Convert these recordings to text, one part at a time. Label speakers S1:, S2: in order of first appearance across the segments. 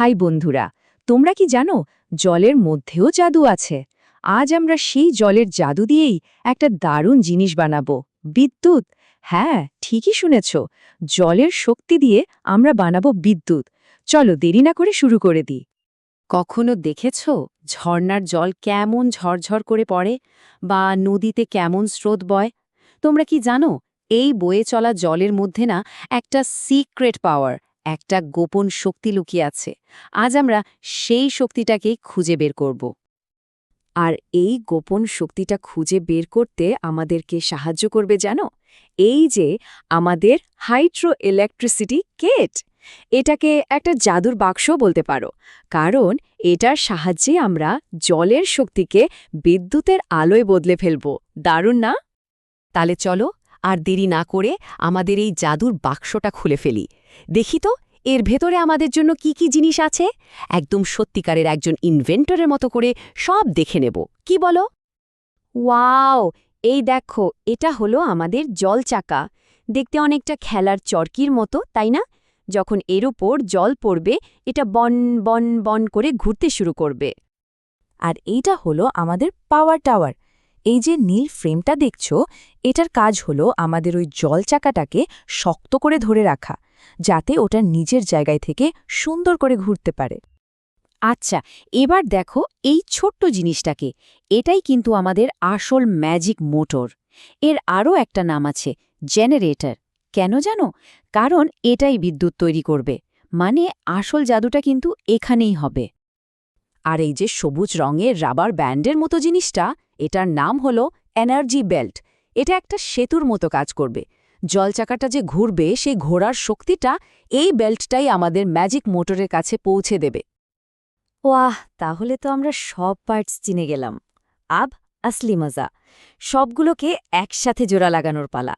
S1: High বন্ধুরা, তোমরা কি জানো, জলের মধ্যেও জাদু আছে। আজ আমরা সেই জলের জাদু দিয়েই একটা দারুণ জিনিস বানাবো। বিদ্যুৎ। হ্যাঁ ঠিকই শুনেছ, জলের শক্তি দিয়ে আমরা বানাবো বিদ্যুৎ। চলো দেরি না করে শুরু করে দিই। কখনো দেখেছ ঝর্ণার জল কেমন ঝরঝর করে পড়ে বা নদীতে কেমন স্রোত বয়? তোমরা কি জানো, এই বয়ে চলা জলের মধ্যে না একটা সিক্রেট পাওয়ার একটা গোপন শক্তি লুকিয়ে আছে। আজ আমরা সেই শক্তিটাকেই খুঁজে বের করব। আর এই গোপন শক্তিটা খুঁজে বের করতে আমাদেরকে সাহায্য করবে জানো? এই যে আমাদের হাইড্রো ইলেকট্রিসিটি কেট। এটাকে একটা জাদুর বাক্সও বলতে পারো। কারণ এটার সাহায্যে আমরা জলের শক্তিকে বিদ্যুতের আলোয় বদলে ফেলব। দারুণ না? তাহলে চলো আর দেরি না করে আমাদের এই জাদুর বাক্সটা খুলে ফেলি। দেখি তো, এর ভেতরে আমাদের জন্য কি কি জিনিস আছে? একদম সত্যিকারের একজন ইনভেন্টরের মতো করে সব দেখে নেব। কি বলো? ওয়াও, এই দেখো, এটা হলো আমাদের জল চাকা। দেখতে অনেকটা খেলার চরকির মতো, তাই না? যখন এর উপর জল পড়বে, এটা বন বন বন করে ঘুরতে শুরু করবে। আর এইটা হলো আমাদের পাওয়ার টাওয়ার এই যে নীল ফ্রেমটা দেখছ, এটার কাজ হলো আমাদের ওই জল চাকাটাকে শক্ত করে ধরে রাখা, যাতে ওটা নিজের জায়গায় থেকে সুন্দর করে ঘুরতে পারে। আচ্ছা এবার দেখো এই ছোট্ট জিনিসটাকে, এটাই কিন্তু আমাদের আসল ম্যাজিক মোটর। এর আরও একটা নাম আছে, জেনারেটর। কেন জানো? কারণ এটাই বিদ্যুৎ তৈরি করবে মানে আসল জাদুটা কিন্তু এখানেই হবে। আর এই যে সবুজ রঙের রাবার ব্যান্ডের মতো জিনিসটা এটার নাম হল এনার্জি বেল্ট। এটা একটা সেতুর মতো কাজ করবে। জলচাকাটা যে ঘুরবে, সেই ঘোড়ার শক্তিটা এই বেল্টটাই আমাদের ম্যাজিক মোটরের কাছে পৌঁছে দেবে। ওয়াহ, তাহলে তো আমরা সব পার্টস চিনে গেলাম। আব, আসলি মজা। সবগুলোকে একসাথে জোড়া লাগানোর পালা।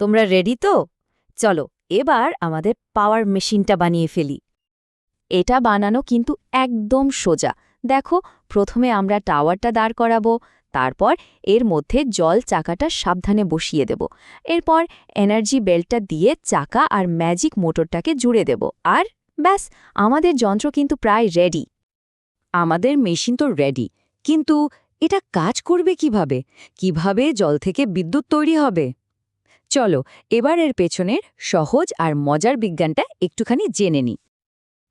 S1: তোমরা রেডি তো? চলো, এবার আমাদের পাওয়ার মেশিনটা বানিয়ে ফেলি। এটা বানানো কিন্তু একদম সোজা। দেখো, প্রথমে আমরা টাওয়ারটা দাঁড় করাবো তারপর এর মধ্যে জল চাকাটা সাবধানে বসিয়ে দেব। এরপর এনার্জি বেল্টটা দিয়ে চাকা আর ম্যাজিক মোটরটাকে জুড়ে দেব। আর ব্যাস, আমাদের যন্ত্র কিন্তু প্রায় রেডি আমাদের মেশিন তো রেডি কিন্তু এটা কাজ করবে কীভাবে? কীভাবে জল থেকে বিদ্যুৎ তৈরি হবে? চলো, এবার এর পেছনের সহজ আর মজার বিজ্ঞানটা একটুখানি জেনে নিই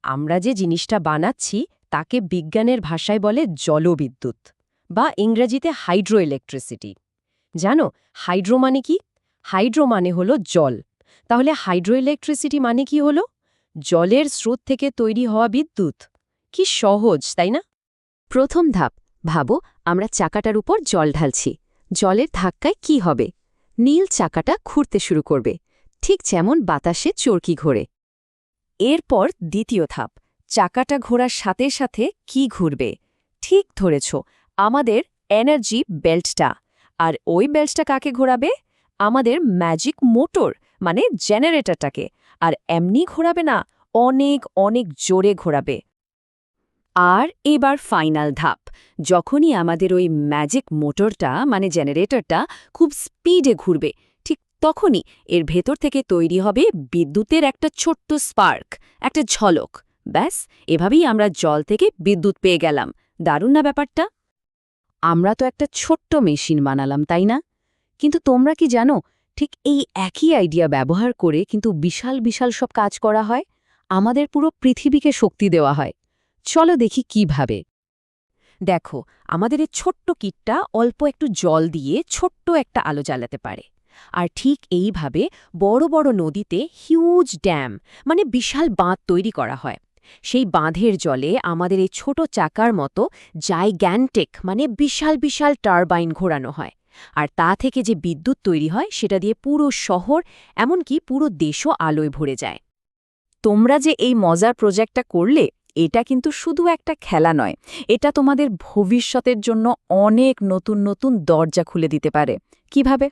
S1: আমরা যে জিনিসটা বানাচ্ছি, তাকে বিজ্ঞানের ভাষায় বলে জলবিদ্যুৎ। বা ইংরেজিতে হাইড্রো ইলেকট্রিসিটি জানো, হাইড্রো মানে কি? হাইড্রো মানে হলো জল। তাহলে হাইড্রো ইলেকট্রিসিটি মানে কি হলো? জলের স্রোত থেকে তৈরি হওয়া বিদ্যুৎ। কি সহজ, তাই না? প্রথম ধাপ, ভাবো আমরা চাকাটার উপর জল ঢালছি। জলের ধাক্কায় কি হবে? নীল চাকাটা ঘুরতে শুরু করবে। ঠিক যেমন বাতাসে চরকি ঘোরে। এরপর দ্বিতীয় ধাপ, চাকাটা ঘোরার সাথে সাথে কি ঘুরবে? ঠিক ধরেছ আমাদের এনার্জি বেল্টটা আর ওই বেল্টটা কাকে ঘোরাবে? আমাদের ম্যাজিক মোটর মানে জেনারেটরটাকে আর এমনি ঘোরাবে না, অনেক অনেক জোরে ঘোরাবে। আর এবার ফাইনাল ধাপ। যখনই আমাদের ওই ম্যাজিক মোটরটা মানে জেনারেটরটা খুব স্পিডে ঘুরবে, ঠিক তখনই এর ভেতর থেকে তৈরি হবে বিদ্যুতের একটা ছোট্ট স্পার্ক একটা ঝলক। ব্যাস, এভাবেই আমরা জল থেকে বিদ্যুৎ পেয়ে গেলাম। দারুণ না ব্যাপারটা? আমরা তো একটা ছোট্ট মেশিন বানালাম, তাই না? কিন্তু তোমরা কি জানো, ঠিক এই একই আইডিয়া ব্যবহার করে কিন্তু বিশাল বিশাল সব কাজ করা হয়, আমাদের পুরো পৃথিবীকে শক্তি দেওয়া হয়। চলো দেখি কীভাবে। দেখো, আমাদের এই ছোট্ট কিটটা অল্প একটু জল দিয়ে ছোট্ট একটা আলো জ্বালাতে পারে। আর ঠিক এইভাবে বড় বড় নদীতে হিউজ ড্যাম মানে বিশাল বাঁধ তৈরি করা হয়। সেই বাঁধের জলে আমাদের এই ছোট চাকার মতো জাইগ্যান্টেক মানে বিশাল বিশাল টারবাইন ঘোরানো হয়। আর তা থেকে যে বিদ্যুৎ তৈরি হয়, সেটা দিয়ে পুরো শহর, এমনকি পুরো দেশও আলোয় ভরে যায়। তোমরা যে এই মজার প্রজেক্টটা করলে, এটা কিন্তু শুধু একটা খেলা নয়, এটা তোমাদের ভবিষ্যতের জন্য অনেক নতুন নতুন দরজা খুলে দিতে পারে। কীভাবে?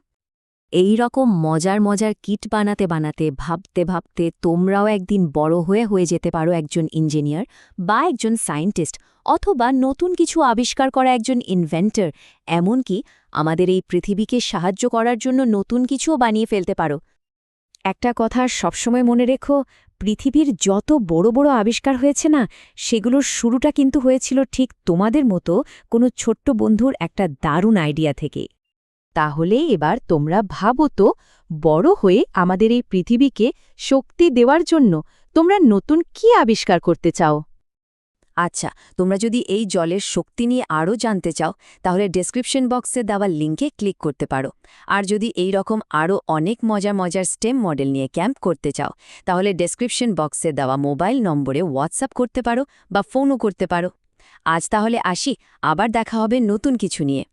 S1: এই রকম মজার মজার কিট বানাতে বানাতে, ভাবতে ভাবতে তোমরাও একদিন বড় হয়ে হয়ে যেতে পারো একজন ইঞ্জিনিয়ার বা একজন সায়েন্টিস্ট অথবা নতুন কিছু আবিষ্কার করা একজন ইনভেন্টর। এমনকি আমাদের এই পৃথিবীকে সাহায্য করার জন্য নতুন কিছুও বানিয়ে ফেলতে পারো। একটা কথা সবসময় মনে রেখো,
S2: পৃথিবীর যত বড় বড় আবিষ্কার হয়েছে না, সেগুলোর শুরুটা কিন্তু হয়েছিল ঠিক তোমাদের মতো কোনো ছোট্ট বন্ধুর একটা দারুণ আইডিয়া থেকে।
S1: তাহলে এবার তোমরা ভাবো তো, বড় হয়ে আমাদের এই পৃথিবীকে শক্তি দেওয়ার জন্য তোমরা নতুন কি আবিষ্কার করতে চাও?
S2: আচ্ছা তোমরা যদি এই জলের শক্তি নিয়ে আরও জানতে চাও, তাহলে ডেসক্রিপশন বক্সে দেওয়া লিঙ্কে ক্লিক করতে পারো। আর যদি এই রকম আরও অনেক মজার মজার স্টেম মডেল নিয়ে ক্যাম্প করতে চাও, তাহলে ডেসক্রিপশন বক্সে দেওয়া মোবাইল নম্বরে হোয়াটসঅ্যাপ করতে পারো বা ফোনও করতে পারো। আজ তাহলে আসি, আবার দেখা হবে নতুন কিছু নিয়ে।